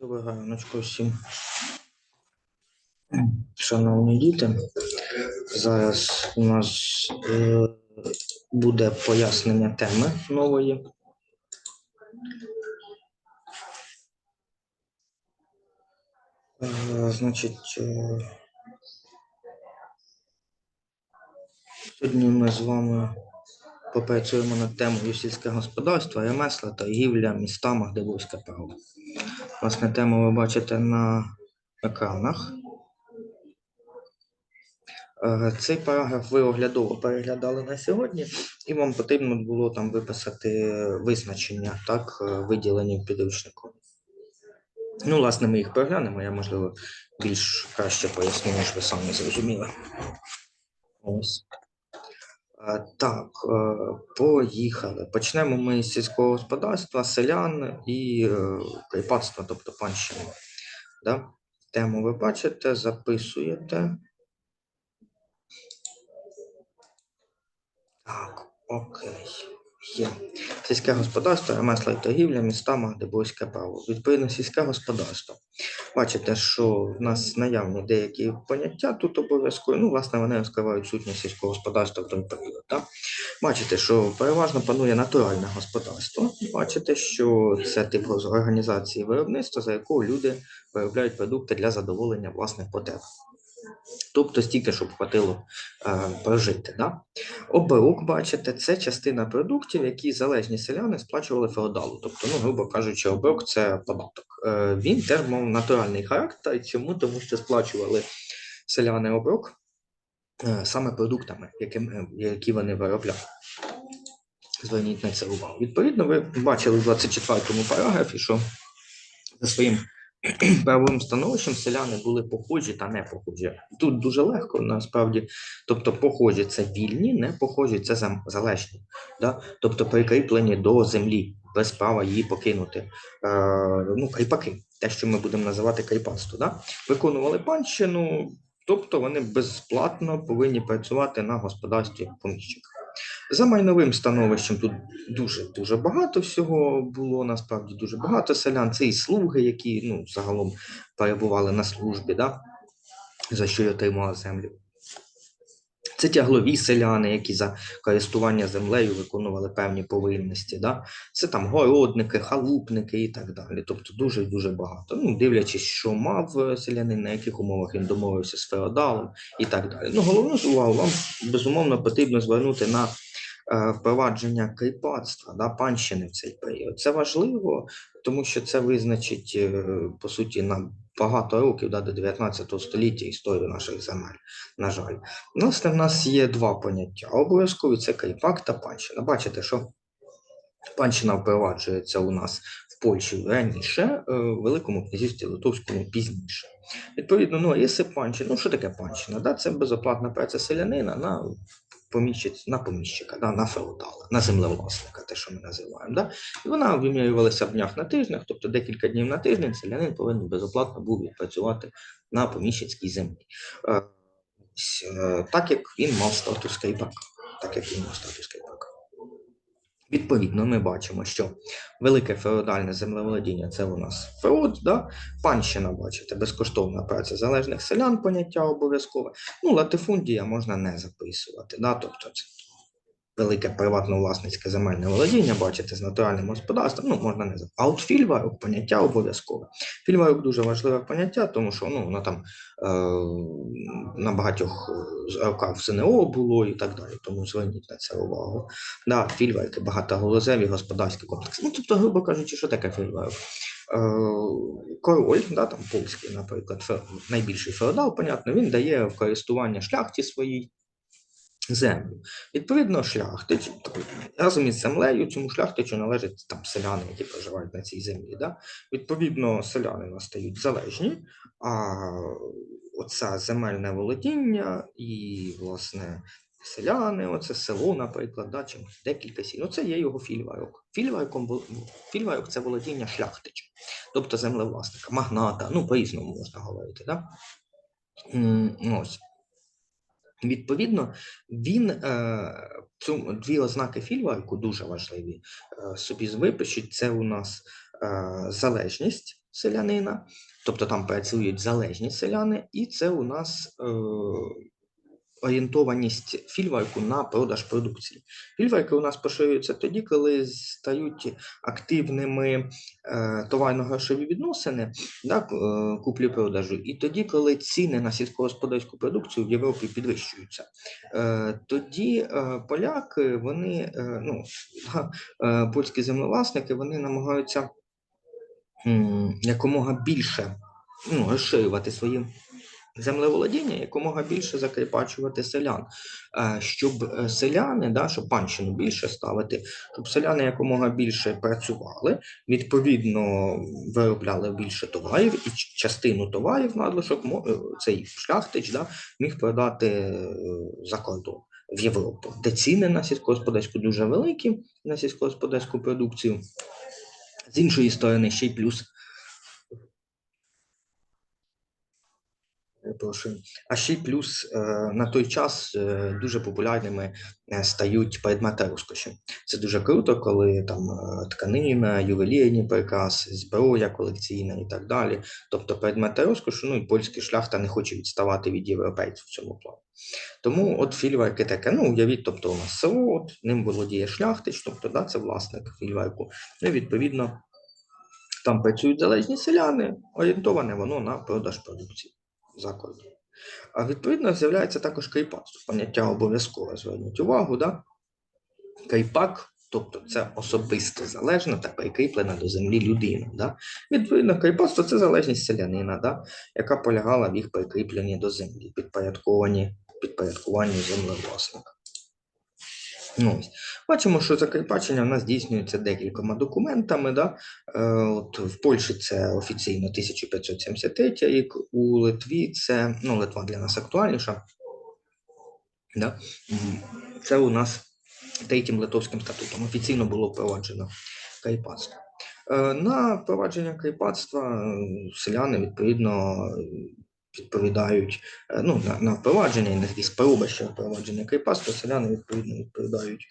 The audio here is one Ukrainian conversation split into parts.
Доброго раночку всім. Шановні діти, зараз у нас е, буде пояснення теми нової. Е, значить, е, сьогодні ми з вами попрацюємо над темою сільське господарство, ремесла, торгівля, міста, Магдебурзьке право. Власне, тему ви бачите на екранах. Е, Цей параграф ви оглядово переглядали на сьогодні, і вам потрібно було там виписати визначення, так, е, виділені в підручнику. Ну, власне, ми їх переглянемо, я, можливо, більш краще поясню, ніж ви самі зрозуміли. Ось. Е, Так, е, поїхали. Почнемо ми з сільського господарства, селян і е, кріпацтва, тобто панщини. Да? Тему ви бачите, записуєте. Так, окей. Є. Сільське господарство, ремесла і торгівля, міста, Магдебурзьке право. Відповідно, сільське господарство. Бачите, що в нас наявні деякі поняття тут обов'язково. Ну, власне, вони розкривають сутність сільського господарства в той період. Так? Бачите, що переважно панує натуральне господарство. Бачите, що це тип організації виробництва, за якою люди виробляють продукти для задоволення власних потреб. Тобто стільки, щоб хватило е, прожити. Да? Оборок, бачите, це частина продуктів, які залежні селяни сплачували феодалу. Тобто, ну, грубо кажучи, оборок це податок. Е, він теж мав натуральний характер. Чому? Тому що сплачували селяни оборок е, саме продуктами, яким, які вони виробляли. Зверніть на це увагу. Відповідно, ви бачили в 24-му параграфі, що за своїм правовим становищем селяни були похожі та не похожі. Тут дуже легко насправді. Тобто, похожі це вільні, не похожі це залежні. Да? Тобто прикріплені до землі без права її покинути. Е, ну, кріпаки, те, що ми будемо називати кріпацтво. Да? Виконували панщину, тобто вони безплатно повинні працювати на господарстві поміщика. За майновим становищем тут дуже дуже багато всього було. Насправді дуже багато селян. Це і слуги, які ну загалом перебували на службі, да? за що й отримали землю. Це тяглові селяни, які за користування землею виконували певні повинності. Да? Це там городники, халупники і так далі. Тобто дуже дуже багато. Ну, дивлячись, що мав селянин, на яких умовах він домовився з феодалом і так далі. Ну, головну увагу вам безумовно потрібно звернути на впровадження кріпацтва, да, панщини в цей період. Це важливо, тому що це визначить, е, по суті, на багато років да, до 19 століття історію наших земель, на жаль. Власне, в нас є два поняття. Обов'язкові це кріпак та панщина. Бачите, що панщина впроваджується у нас в Польщі раніше, е, в Великому князівстві Литовському пізніше. Відповідно, ну, якщо панщина, ну що таке панщина? Да? Це безоплатна праця селянина на поміщиць, на поміщика, да? на феодала, на землевласника, те, що ми називаємо. Да? І вона вимірювалася в днях на тижнях, тобто декілька днів на тиждень селянин повинен безоплатно був відпрацювати на поміщицькій землі. Е, е, так як він мав статус кайпака, Так як він мав статус кріпака. Відповідно, ми бачимо, що велике феодальне землеволодіння це у нас феод, да? панщина, бачите, безкоштовна праця залежних селян, поняття обов'язкове. Ну, латифундія можна не записувати. Да? Тобто це велике приватно-власницьке земельне володіння, бачите, з натуральним господарством, ну, можна не записувати. А от фільварок поняття обов'язкове. Фільварок дуже важливе поняття, тому що ну, воно там е, на багатьох е, роках в ЗНО було і так далі, тому зверніть на це увагу. Да, фільварки, багатоголозеві господарські комплекси. Ну, тобто, грубо кажучи, що таке фільварок? Е, король, да, там польський, наприклад, найбільший феодал, понятно, він дає користування шляхті своїй землю. Відповідно, шляхтич разом із землею цьому шляхтичу належать там селяни, які проживають на цій землі. Да? Відповідно, селяни настають залежні, а оце земельне володіння і, власне, селяни, оце село, наприклад, да, чи декілька сіл. Оце є його фільварок. Фільварком, фільварок це володіння шляхтича, тобто землевласника, магната, ну, по-різному можна говорити. Да? Ось. Відповідно, він е, цю дві ознаки фільварку дуже важливі. Е, собі випишуть Це у нас залежність селянина, тобто там працюють залежні селяни, і це у нас е, орієнтованість фільварку на продаж продукції. Фільварки у нас поширюються тоді, коли стають активними е, товарно-грошові відносини, да, е, куплі-продажу, і тоді, коли ціни на сільськогосподарську продукцію в Європі підвищуються. Е, тоді поляки, вони, ну, польські землевласники, вони намагаються якомога більше ну, розширювати свої землеволодіння, якомога більше закріпачувати селян, Е, щоб е, селяни, да, щоб панщину більше ставити, щоб селяни якомога більше працювали, відповідно виробляли більше товарів, і частину товарів надлишок е, цей шляхтич да, міг продати за кордон. В Європу, де ціни на сільськогосподарську дуже великі, на сільськогосподарську продукцію. З іншої сторони, ще й плюс. А ще й плюс е, на той час е, дуже популярними е, стають предмети розкоші. Це дуже круто, коли там е, тканина, ювелірні прикраси, зброя колекційна і так далі. Тобто предмети розкошу, ну і польська шляхта не хоче відставати від європейців в цьому плані. Тому от фільварки таке, ну уявіть, тобто у нас село, от, ним володіє шляхтич, тобто да, це власник фільварку. Ну і відповідно там працюють залежні селяни, орієнтоване воно на продаж продукції за. А відповідно з'являється також кріпацтво, поняття обов'язково зверніть увагу, да? кріпак, тобто це особисто залежна та прикріплена до землі людина. Да? Відповідно, кріпацтво це залежність селянина, да? яка полягала в їх прикріпленні до землі, підпорядковані, підпорядкуванні землевласника. Ну, ось. Бачимо, що закріпачення в нас здійснюється декількома документами. Да? Е, от в Польщі це офіційно 1573 рік, у Литві це ну, Литва для нас актуальніша. Да? Це у нас третім литовським статутом офіційно було впроваджено кріпацтво. Е, На впровадження кріпацтва е, селяни відповідно відповідають ну, на, на і на такі спроби ще впровадження кріпацтва, селяни відповідно відповідають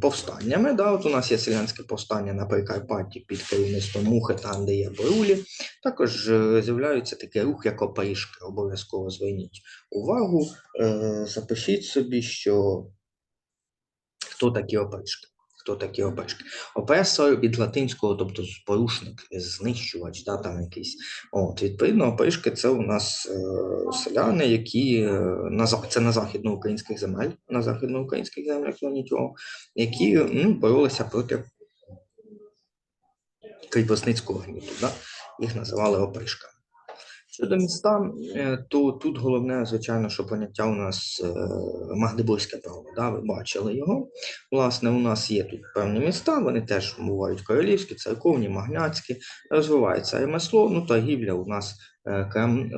повстаннями. Да? От у нас є селянське повстання на Прикарпатті під керівництвом Мухи там, де є Борулі. Також е, з'являється такий рух, як опришки. Обов'язково зверніть увагу, е, запишіть собі, що хто такі опришки. Хто такі опришки? Опресор від латинського, тобто порушник, знищувач, да, там якийсь. От, відповідно, опришки це у нас е, селяни, які е, на це на західноукраїнських земель, на західноукраїнських землях зверніть які ну, боролися проти кріпосницького гніту. Да? Їх називали опришками. Щодо міста, е, то тут головне, звичайно, що поняття у нас е, Магдебурзьке право. Да? Ви бачили його. Власне, у нас є тут певні міста, вони теж бувають королівські, церковні, магнатські, розвивається ремесло, ну, торгівля у нас е,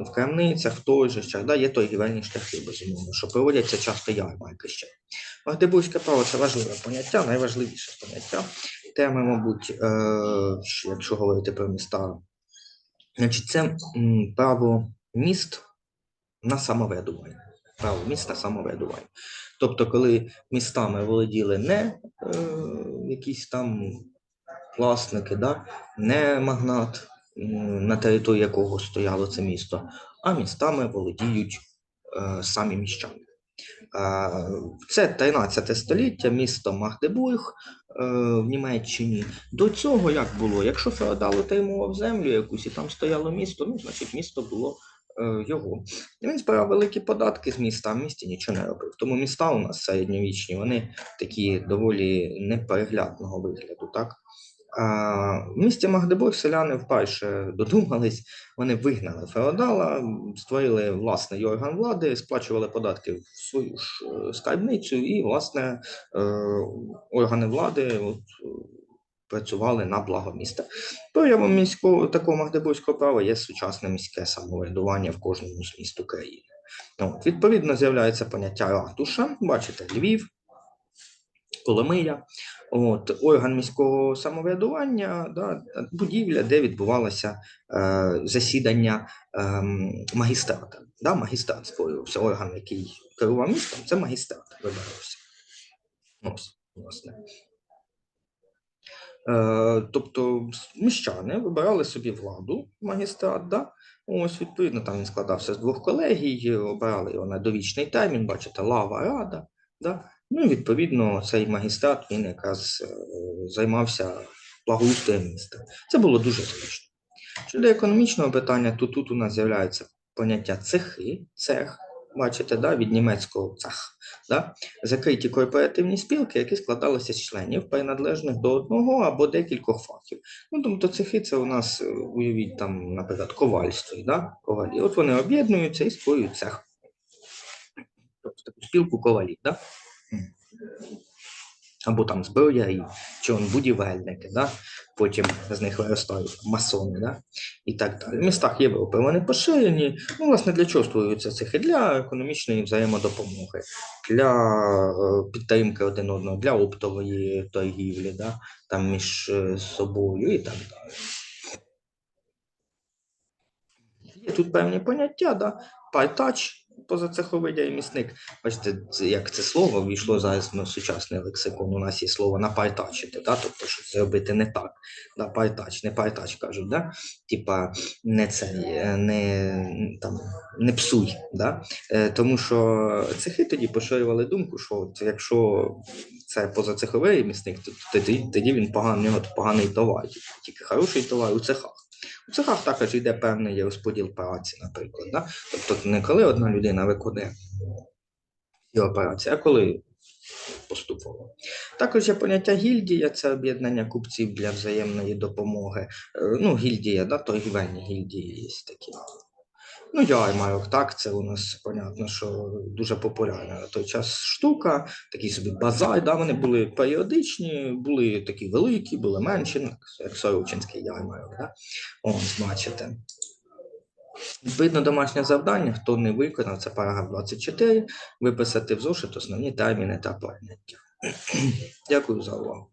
в крамницях, в той же час, да? є торгівельні шляхи, безумовно, що проводяться часто ярмарки ще. Магдебурзьке право це важливе поняття, найважливіше поняття. Теми, мабуть, якщо говорити про міста Значить, це право міст на самоврядування. Право міст самоврядування. Тобто, коли містами володіли не е, якісь там власники, да, не магнат, на території якого стояло це місто, а містами володіють е, самі міщани. Е, Це 13 століття, місто Магдебург е, в Німеччині. До цього як було? Якщо феодал отримував землю якусь і там стояло місто, ну, значить місто було е, його. І він збирав великі податки з міста, а в місті нічого не робив. Тому міста у нас середньовічні, вони такі доволі непереглядного вигляду. Так? В місті Магдебург селяни вперше додумались, вони вигнали феодала, створили власний орган влади, сплачували податки в свою ж е, скарбницю, і, власне, е, органи влади от, працювали на благо міста. Проявом міського такого магдебурзького права є сучасне міське самоврядування в кожному з міст України. От, відповідно, з'являється поняття ратуша. Бачите, Львів, Коломия, от, орган міського самоврядування, да, будівля, де відбувалося е, засідання е, магістрата. Да, магістрат створювався, орган, який керував містом, це магістрат вибирався. Ось, власне. Е, тобто міщани вибирали собі владу, магістрат, да? Ось, відповідно, там він складався з двох колегій, обирали його на довічний термін, бачите, лава рада. Да? Ну, і відповідно, цей магістрат він якраз е, займався благоустроєм міста. Це було дуже зручно. Щодо економічного питання, то тут у нас з'являється поняття цехи, цех, бачите, да, від німецького цех, да, закриті корпоративні спілки, які складалися з членів, приналежних до одного або декількох фахів. Ну, тобто цехи це у нас, е, уявіть, там, наприклад, ковальство, да, ковалі. От вони об'єднуються і створюють цех. Тобто таку спілку ковалів, да? Або там зброярі, чи он будівельники, да? потім з них виростають масони, да? і так далі. В містах Європи вони поширені. Ну, власне, для чого створюються цехи? Для економічної взаємодопомоги, для е, підтримки один одного, для оптової торгівлі, да? там між е, собою і так далі. Є тут певні поняття, да? партач, позацеховий діємісник. Бачите, як це слово війшло зараз на сучасний лексикон. У нас є слово напартачити, да? тобто щось зробити не так. Да? Не партач кажуть, да? типа не цей, не, там, не псуй. Да? Е, тому що цехи тоді поширювали думку, що от якщо це позацеховий ремісник, то тоді, він поганий, поганий товар, тільки хороший товар у цехах. У цехах також йде певний розподіл праці, наприклад. Да? Тобто не коли одна людина виконує і операції, а коли поступово. Також є поняття гільдія, це об'єднання купців для взаємної допомоги. Е, Ну, гільдія, да, торгівельні гільдії є такі. Ну, ярмарок, так, це у нас понятно, що дуже популярна на той час штука, такий собі базар, да, вони були періодичні, були такі великі, були менші, ну, як Сорочинський ярмарок. Да? Ось, бачите. Відповідно, домашнє завдання, хто не виконав, це параграф 24, виписати в зошит основні терміни та поняття. Дякую за увагу.